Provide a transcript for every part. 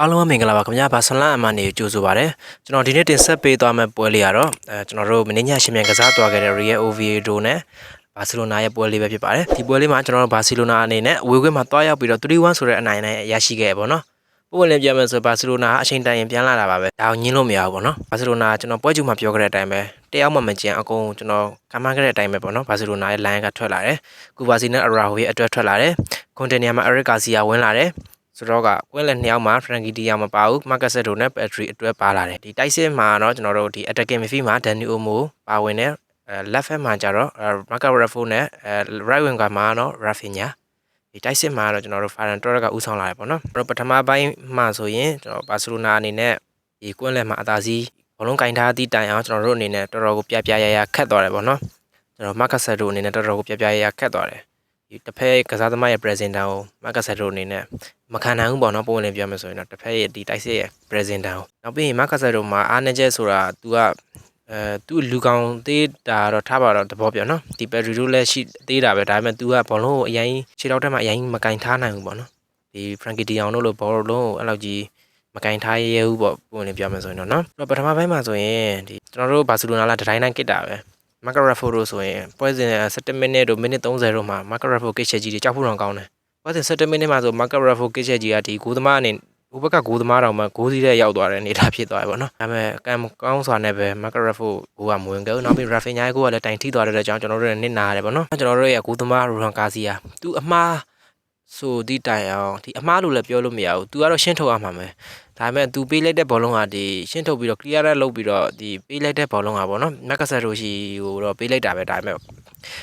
အားလုံးပဲမင်္ဂလာပါခင်ဗျာဘာဆန်လာအမန်နေကြိုဆိုပါရစေကျွန်တော်ဒီနေ့တင်ဆက်ပေးသွားမယ့်ပွဲလေးကတော့အဲကျွန်တော်တို့မင်းညရှင်မြန်ကစားသွားခဲ့တဲ့ Real Oviedo နဲ့ဘာစီလိုနာရဲ့ပွဲလေးပဲဖြစ်ပါတယ်ဒီပွဲလေးမှာကျွန်တော်တို့ဘာစီလိုနာအနေနဲ့အဝေးကွင်းမှာတွားရောက်ပြီးတော့3-1ဆိုတဲ့အနိုင်နဲ့ရရှိခဲ့ပါတော့ပုံဝင်လင်းပြမယ်ဆိုဘာစီလိုနာအချိန်တိုင်ရင်ပြန်လာတာပါပဲဒါကိုညင်းလို့မရဘူးပေါ့နော်ဘာစီလိုနာကျွန်တော်ပွဲကြိုမှာပြောခဲ့တဲ့အတိုင်းပဲတယောက်မှမကြံအကုန်ကျွန်တော်ကမ်းမခဲ့တဲ့အတိုင်းပဲပေါ့နော်ဘာစီလိုနာရဲ့ line ကထွက်လာတယ်ကူဘာစီနဲ့အရာဟိုရဲ့အတွက်ထွက်လာတယ်ကွန်တင်နီယာမှာအရစ်ကာစီယာဝင်လာတယ် ဆိုတော့ကကွင်းလက်နှစ်ယောက်မှာ Frankie De Jong မပါဘူး Marcus Setto နဲ့ Pedri အတွဲပါလာတယ်ဒီတိုက်စစ်မှာတော့ကျွန်တော်တို့ဒီ attacking midfield မှာ Dani Olmo ပါဝင်တယ်အဲ left hand မှာကျတော့ Marco Rafo နဲ့အဲ right wing ကမှာတော့ Rafinha ဒီတိုက်စစ်မှာတော့ကျွန်တော်တို့ Ferran Torres ကဦးဆောင်လာတယ်ပေါ့နော်အဲ့တော့ပထမပိုင်းမှာဆိုရင်ကျွန်တော်ဘာစီလိုနာအနေနဲ့ဒီကွင်းလက်မှာအသာစီးဘလုံးကင်ထားသည့်တိုင်အောင်ကျွန်တော်တို့အနေနဲ့တော်တော်ကိုပြပြရရခတ်သွားတယ်ပေါ့နော်ကျွန်တော် Marcus Setto အနေနဲ့တော်တော်ကိုပြပြရရခတ်သွားတယ်ဒီ တစ်ဖက်ကစားသမားရဲ့ presenter ကို Marcus Setto အနေနဲ့မခံနိုင်ဘူးပေါ့နော်ပုံဝင်ပြောမယ်ဆိုရင်တော့တစ်ဖက်ရဲ့ဒီတိုက်စစ်ရဲ့ presenter ကိုနောက်ပြီးရင်မကဆာတို့မှာအားနေချက်ဆိုတာ तू ကအဲသူလူကောင်သေးတာတော့ထားပါတော့တဘောပြောနော်ဒီပက်ရီတို့လည်းရှိသေးတာပဲဒါပေမဲ့ तू ကဘောလုံးကိုအရင်ခြေထောက်ထက်မှအရင်မကင်ထားနိုင်ဘူးပေါ့နော်ဒီ Frankie De Jong တို့လိုဘောလုံးကိုအဲ့လောက်ကြီးမကင်ထားရဲဘူးပေါ့ပုံဝင်ပြောမယ်ဆိုရင်တော့နော်အဲ့တော့ပထမပိုင်းမှာဆိုရင်ဒီကျွန်တော်တို့ဘာစီလိုနာလာဒတိုင်းတိုင်းကစ်တာပဲ မကရာဖိုတို့ဆိုရင်ပွဲစဉ်17မိနစ်တို့မိနစ်30တို့မှာမကရာဖိုကစ်ချက်ကြီးတွေကြောက်ဖို့တော့ကောင်းတယ်ဘာလို့17မိနစ်မှာဆိုမာကာရာဖိုကစ်ချက်ကြီးကဒီဂိုးသမားအနေဟိုဘက်ကဂိုးသမားတောင်မှဂိုးစီးတဲ့ရောက်သွားတဲ့အနေအထားဖြစ်သွားပြီပေါ့နော်ဒါပေမဲ့ကံကောင်းစွာနဲ့ပဲမာကာရာဖိုဂိုးကမဝင်ခဲ့ဘူးနောက်ပြီးရာဖင်ညာရဲ့ဂိုးကလည်းတိုင်ထိသွားတဲ့အကြောင်းကျွန်တော်တို့လည်းနစ်နာရတယ်ပေါ့နော်ကျွန်တော်တို့ရဲ့ဂိုးသမားရူဟန်ကာစီယာသူအမှားဆိုဒီတိုင်အောင်ဒီအမှားလို့လည်းပြောလို့မရဘူးသူကတော့ရှင်းထုတ်ရမှာမယ် ဒါပေမဲ့သူပေးလိုက်တဲ့ဘောလုံးကဒီရှင်းထုတ်ပြီးတော့ clear ရလုပ်ပြီးတော့ဒီပေးလိုက်တဲ့ဘောလုံးကပေါ့နော်မက်ကဆာရိုရှိကိုတော့ပေးလိုက်တာပဲဒါပေမဲ့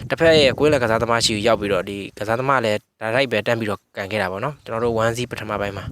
တစ်ဖက်ရဲ့ကိုယ်လက်ကစားသမားရှိကိုရောက်ပြီးတော့ဒီကစားသမားလည်းဒါရိုက်ပဲတန်းပြီးတော့ကန်ခဲ့တာပေါ့နော်ကျွန်တော်တို့1စီပထမပိုင်းမှာ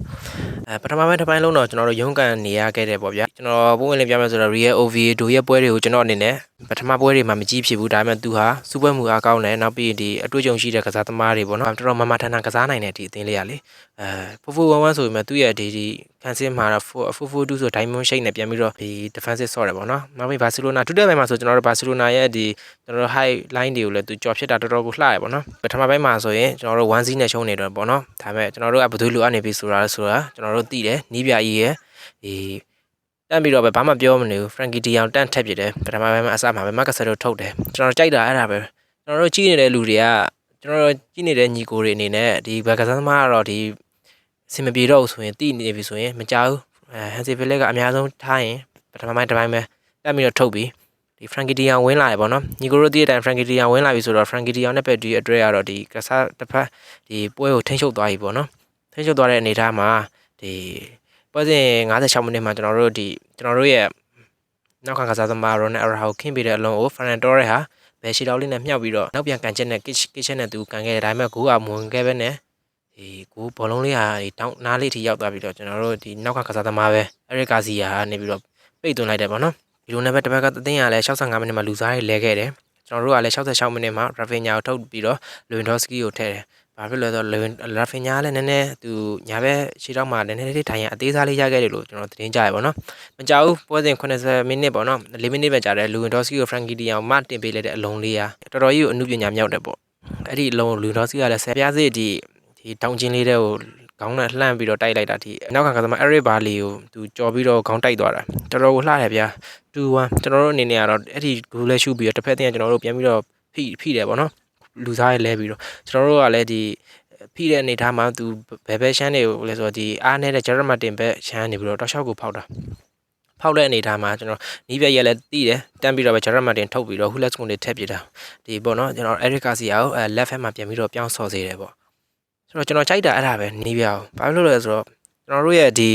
အဲပထမပိုင်းတစ်ပိုင်းလုံးတော့ကျွန်တော်တို့ရုန်းကန်နေရခဲ့တယ်ပေါ့ဗျာကျွန်တော်ပုံဝင်လေးပြမယ်ဆိုတော့ Real Oviedo ရဲ့ပွဲတွေကိုကျွန်တော်အနေနဲ့ပထမပွဲတွေမှာမကြည့်ဖြစ်ဘူးဒါပေမဲ့သူဟာစူပါမူအားကောင်းတယ်နောက်ပြီးဒီအတွေ့အကြုံရှိတဲ့ကစားသမားတွေပေါ့နော်တော်တော်မမထန်ထန်ကစားနိုင်တဲ့ဒီအသင်းလေးကလေအဲဖိုဖိုဝမ်ဝမ်ဆိုပေမဲ့သူ့ရဲ့ဒီဒီ ခန်းစင်းမှာတော့ဖိုဖိုတူဆို diamond shape နဲ့ပြန်ပြီးတော့ဒီ defensive ဆော့တယ်ပေါ့နော်နောက်ပြီးဘာစီလိုနာဒုတိယပိုင်းမှာဆိုကျွန်တော်တို့ဘာစီလိုနာရဲ့ဒီကျွန်တော်တို့ high line တွေကိုလည်းသူကြော်ဖြစ်တာတော်တော်ကိုလှရပေါ့နော်ပထမပိုင်းမှာဆိုရင်ကျွန်တော်တို့1 C နဲ့ရှုံးနေတော့ပေါ့နော်ဒါပေမဲ့ကျွန်တော်တို့ကဘယ်သူလိုအပ်နေပြီဆိုတာလဲဆိုတာကျွန်တော်တို့သိတယ်နီးပြကြီးရဲ့ဒီတန့်ပြီးတော့ပဲဘာမှပြောမနေဘူး Frankie De Jong တန့်ထက်ပြတယ်ပထမပိုင်းမှာအစမှာပဲ Marcus Rashford ထုတ်တယ်ကျွန်တော်ကြိုက်တာအဲ့ဒါပဲကျွန်တော်တို့ကြည့်နေတဲ့လူတွေကကျွန်တော်တို့ကြည့်နေတဲ့ညီကိုတွေအနေနဲ့ဒီဘက်ကစားသမားကတော့ဒီ အဆင်မပြေတော့ဘူးဆိုရင်တိနေပြီဆိုရင်မကြောက်ဘူးအဲဟန်စီဖီလက်ကအများဆုံးထားရင်ပထမပိုင်းတစ်ပိုင်းပဲတက်ပြီးတော့ထုတ်ပြီးဒီ Frankie De Jong ဝင်လာတယ်ပေါ့နော်ညီကိုတို့တည့်တဲ့အတိုင်း Frankie De Jong ဝင်လာပြီဆိုတော့ Frankie De Jong နဲ့ပဲဒီအတွက်ကတော့ဒီကစားတစ်ဖက်ဒီပွဲကိုထိန်းချုပ်သွားပြီပေါ့နော်ထိန်းချုပ်သွားတဲ့အနေအထားမှာဒီပွဲစဉ်56မိနစ်မှာကျွန်တော်တို့ဒီကျွန်တော်တို့ရဲ့နောက်ခံကစားသမား Ronald Araujo ခင်းပေးတဲ့အလုံးကို Ferran Torres ဟာဘယ်ရှီတောက်လေးနဲ့မြှောက်ပြီးတော့နောက်ပြန်ကန်ချက်နဲ့ kitch kitchen နဲ့သူကန်ခဲ့တယ်ဒါပေမဲ့ဂိုးကမဝင်ခဲ့ပဲနဲ့ ဒီကိုဘောလုံးလေးဟာဒီတောင်းနားလေးထိရောက်သွားပြီးတော့ကျွန်တော်တို့ဒီနောက်ကကစားသမားပဲ Eric Garcia ကနေပြီးတော့ပိတ်သွင်းလိုက်တယ်ပေါ့နော်ဒီလိုနဲ့ပဲတစ်ဘက်ကသင်းရလဲ65မိနစ်မှာလူစားတွေလဲခဲ့တယ်ကျွန်တော်တို့ကလည်း66မိနစ်မှာ Rafinha ကိုထုတ်ပြီးတော့ Lewandowski ကိုထည့်တယ်ဘာဖြစ်လဲဆိုတော့ Rafinha လည်းနည်းနည်းသူညာဘက်ရှေ့တော့မှနည်းနည်းလေးထိုင်ရအသေးစားလေးရခဲ့တယ်လို့ကျွန်တော်သတင်းကြားရပါတော့မကြောက်ဘူးပွဲစဉ်80မိနစ်ပေါ့နော်4မိနစ်ပဲကြာတယ် Lewandowski ကို Frankie De Jong မတင်ပေးလိုက်တဲ့အလုံးလေးอ่ะတော်တော်ကြီးကိုအမှုပညာမြောက်တယ်ပေါ့အဲ့ဒီအလုံး Lewandowski ကလည်းဆယ်ပြားစစ်ဒီ ဒီတောင်ချင်းလေးတဲ့ကိုခေါင်းနဲ့လှမ်းပြီးတော့တိုက်လိုက်တာဒီနောက်ကကသမား Eric Bailly ကိုသူကြော်ပြီးတော့ခေါင်းတိုက်သွားတာတော်တော်ကိုလှတယ်ဗျာ2-1ကျွန်တော်တို့အနေနဲ့ကတော့အဲ့ဒီဂိုးလဲရှုပြီးတော့တစ်ဖက်တည်းကကျွန်တော်တို့ပြန်ပြီးတော့ဖိဖိတယ်ပေါ့နော်လူစားရဲလဲပြီးတော့ကျွန်တော်တို့ကလည်းဒီဖိတဲ့အနေထားမှာသူဘယ်ဘက်ရှမ်းတွေကိုလဲဆိုတော့ဒီအားနေတဲ့ဂျာရမတင်ဘက်ရှမ်းနေပြီးတော့တောက်လျှောက်ကိုဖောက်တာဖောက်တဲ့အနေထားမှာကျွန်တော်နီးပြက်ရက်လည်းတီးတယ်တန်းပြီးတော့ပဲဂျာရမတင်ထုတ်ပြီးတော့ဟူလက်စ်ကွန်တွေထည့်ပြတာဒီပေါ့နော်ကျွန်တော် Eric Garcia ကိုအဲ left hand မှာပြန်ပြီးတော့ပြောင်းဆော်စေတယ်ပေါ့ ဆိုတော့ကျွန်တော်ကြိုက်တာအဲ့ဒါပဲနီးပြအောင်ဘာလို့လဲဆိုတော့ကျွန်တော်တို့ရဲ့ဒီ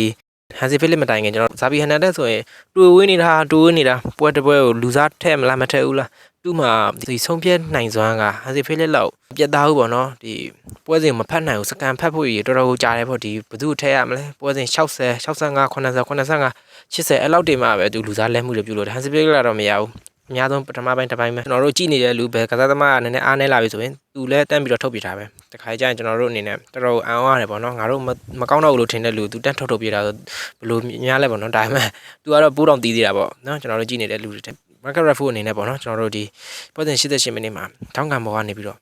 ဟန်စီဖိလစ်မတိုင်ခင်ကျွန်တော်ဇာဘီဟန်နန်တက်ဆိုရင်တွေ့ဝင်းနေတာတွေ့ဝင်းနေတာပွဲတစ်ပွဲကိုလူစားထဲမလားမထဲဘူးလားသူ့မှာဒီဆုံးဖြတ်နိုင်စွမ်းကဟန်စီဖိလစ်လောက်ပြတ်သားဘူးပေါ့နော်ဒီပွဲစဉ်မဖတ်နိုင်ဘူးစကန်ဖတ်ဖို့ရတော်တော်ကိုကြားတယ်ပေါ့ဒီဘယ်သူထဲရမလဲပွဲစဉ်60 65 80 85 80အဲ့လောက်တင်မှပဲသူလူစားလဲမှုတွေပြုလို့ဟန်စီဖိလစ်ကတော့မရဘူး အများဆုံးပထမပိုင်းတစ်ပိုင်းပဲကျွန်တော်တို့ကြည့်နေတဲ့လူပဲကစားသမားကနည်းနည်းအားနည်းလာပြီဆိုရင်သူလည်းတန်းပြီးတော့ထုတ်ပြထားပဲတခါကျရင်ကျွန်တော်တို့အနေနဲ့တော်တော်အံ့ဩရတယ်ပေါ့နော်ငါတို့မကောင်းတော့ဘူးလို့ထင်တဲ့လူသူတန်းထုတ်ထုတ်ပြတာဆိုဘလို့များလဲပေါ့နော်ဒါပေမဲ့သူကတော့ပိုးတော်တီးသေးတာပေါ့နော်ကျွန်တော်တို့ကြည့်နေတဲ့လူတွေတဲ့ market refu အနေနဲ့ပေါ့နော်ကျွန်တော်တို့ဒီပွဲစဉ်88မိနစ်မှာထောင်းကံပေါ်ကနေပြီးတော့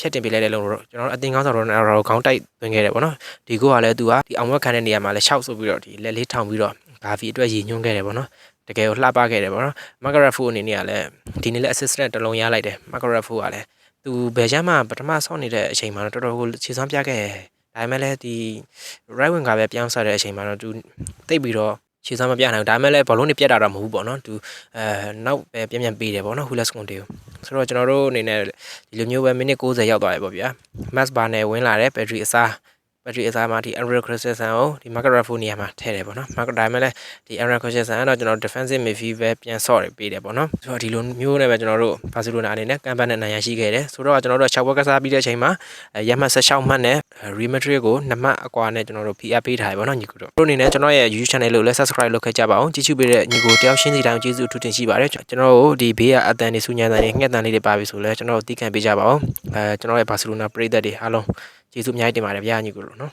ဖြတ်တင်ပေးလိုက်တဲ့လုံးတော့ကျွန်တော်တို့အတင်ကောင်းဆောင်တော့တော့ခေါင်းတိုက်သွင်းခဲ့တယ်ပေါ့နော်ဒီကိုကလည်းသူကဒီအောင်ဝက်ခံတဲ့နေရာမှာလည်းရှောက်ဆိုပြီးတော့ဒီလက်လေးထောင်ပြီးတော့ဂါဖီအတွက်ရည်ညွှန်းခဲ့တယ်ပေါ့နော် တကယ်ကိုလှပခဲ့တယ်ပေါ့နော်မဂရဖူအနေနဲ့ကလည်းဒီနေ့လည်း assistant တစ်လုံးရလိုက်တယ်မဂရဖူကလည်းသူဘယ်ချမ်းမှပထမဆောင်းနေတဲ့အချိန်မှာတော့တော်တော်ကိုခြေစွမ်းပြခဲ့တယ်ဒါပေမဲ့လည်းဒီ right wing ကပဲပြောင်းဆက်တဲ့အချိန်မှာတော့သူတိတ်ပြီးတော့ခြေစွမ်းမပြနိုင်ဘူးဒါပေမဲ့လည်းဘောလုံးတွေပြတ်တာတော့မဟုတ်ဘူးပေါ့နော်သူအဲနောက်ပဲပြန်ပြန်ပေးတယ်ပေါ့နော်ဟူလက်စကွန်တေကိုဆိုတော့ကျွန်တော်တို့အနေနဲ့ဒီလိုမျိုးပဲမိနစ်60ရောက်သွားတယ်ပေါ့ဗျာ mass bar နဲ့ဝင်လာတဲ့ battery အစား battery အစားမှာဒီ Unreal Christensen ကိုဒီ Market Raffo နေရာမှာထည့်တယ်ပေါ့နော် Market ဒါပေမဲ့လည်းဒီ Unreal Christensen ကတော့ကျွန်တော် defensive midfield ပဲပြန်ဆော့ရပေးတယ်ပေါ့နော်ဆိုတော့ဒီလိုမျိုးနဲ့ပဲကျွန်တော်တို့ Barcelona အနေနဲ့ကမ်ပန်းနဲ့နိုင်ရရှိခဲ့တယ်ဆိုတော့ကျွန်တော်တို့6ဘက်ကစားပြီးတဲ့အချိန်မှာရမှတ်16မှတ်နဲ့ Real Madrid ကို2မှတ်အကွာနဲ့ကျွန်တော်တို့ PR ပေးထားတယ်ပေါ့နော်ညီကိုတို့တို့အနေနဲ့ကျွန်တော်ရဲ့ YouTube channel ကိုလည်း subscribe လုပ်ခဲ့ကြပါအောင်ကြည့်ရှုပေးတဲ့ညီကိုတယောက်ရှင်းစီတိုင်းကျေးဇူးအထူးတင်ရှိပါတယ်ကျွန်တော်တို့ဒီဘေးကအတန်တွေစူညံတန်တွေငှက်တန်လေးတွေပါပြီဆိုလဲကျွန်တော်တို့တီးခံပေးကြပါအောင်အဲကျွန်တော်ရဲ့ Barcelona ပရိသတ်တွေအားလုံး ကျေးဇူးအများကြီးတင်ပါတယ်ဗျာညီကိုတို့နော်